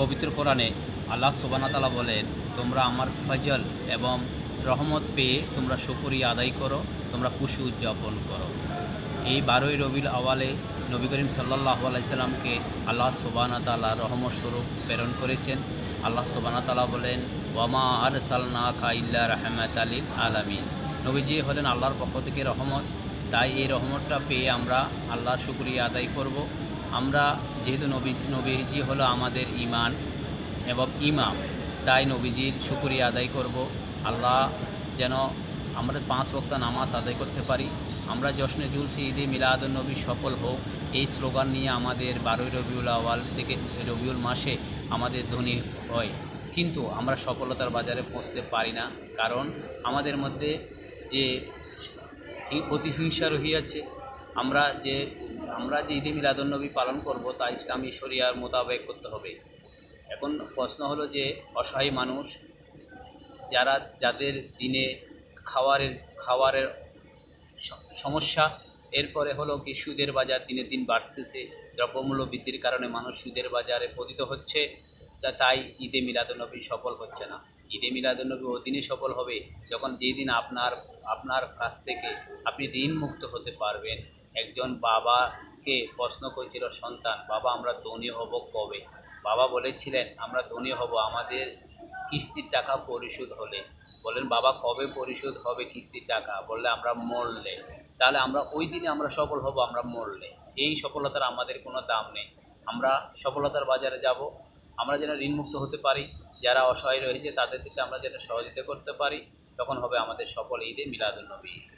পবিত্র কোরআনে আল্লাহ সুবানাতালা বলেন, তোমরা আমার ফজল এবং রহমত পেয়ে তোমরা শুকরিয়া আদায় করো, তোমরা খুশি উদযাপন করো। এই বারোই রবিল আওয়ালে নবী করিম সাল্লাহ আলাইসাল্লামকে আল্লাহ সুবানা তালা রহমত স্বরূপ প্রেরণ করেছেন। আল্লাহ সুবানা তালা বলেন, ওয়ামা আর সালনা কাইল্লা রহমাত আলীল আলামিন। নবীজি হলেন আল্লাহর পক্ষ থেকে রহমত। তাই এই রহমতটা পেয়ে আমরা আল্লাহর শুক্রিয়া আদায় করব। আমরা যেহেতু নবী, নবীজি হলো আমাদের ইমান এবং ইমাম, তাই নবীজির শুক্রিয়া আদায় করব। আল্লাহ যেন আমরা পাঁচ বক্তা নামাজ আদায় করতে পারি। আমরা জশ্নে জুলসি, ঈদে মিলাদ নবী সফল হোক, এই স্লোগান নিয়ে আমাদের বারোই রবিউল আওয়াল থেকে রবিউল মাসে আমাদের ধ্বনি হয়। কিন্তু আমরা সফলতার বাজারে পৌঁছতে পারি না, কারণ আমাদের মধ্যে যে অতিহিংসা রহিয়াছে আমরা যে আমরা যে ঈদে মিলাদুন্নবী পালন করব, তা ইসলামী শরিয়ার মোতাবেক করতে হবে। এখন প্রশ্ন হলো যে, অসহায় মানুষ, যারা, যাদের দিনে খাওয়ারের খাওয়ারের সমস্যা, এরপরে হলো কি সুদের বাজার দিনের দিন বাড়তেছে, দ্রব্যমূল্য বৃদ্ধির কারণে মানুষ সুদের বাজারে পতিত হচ্ছে, তা তাই ঈদে মিলাদুন্নবী সফল হচ্ছে না। ঈদে মিলাদুন্নবী ওই দিনই সফল হবে যখন যেই দিন আপনার আপনার কাছ থেকে আপনি ঋণ মুক্ত হতে পারবেন। একজন বাবাকে প্রশ্ন করেছিল, সন্তান, বাবা, আমরা ধনী হব কবে? বাবা বলেছিলেন, আমরা ধনী হব, আমাদের কিস্তির টাকা পরিশোধ হলে। বলেন বাবা, কবে পরিশোধ হবে কিস্তির টাকা? বললে, আমরা মরলে। তাহলে আমরা ওই দিনে আমরা সফল হব, আমরা মরলে। এই সফলতার আমাদের কোনো দাম নেই। আমরা সফলতার বাজারে যাব, আমরা যেন ঋণমুক্ত হতে পারি। যারা অসহায় রয়েছে, তাদের দিকে আমরা যেন সহযোগিতা করতে পারি। তখন হবে আমাদের সফল ঈদে মিলাদুল নবী।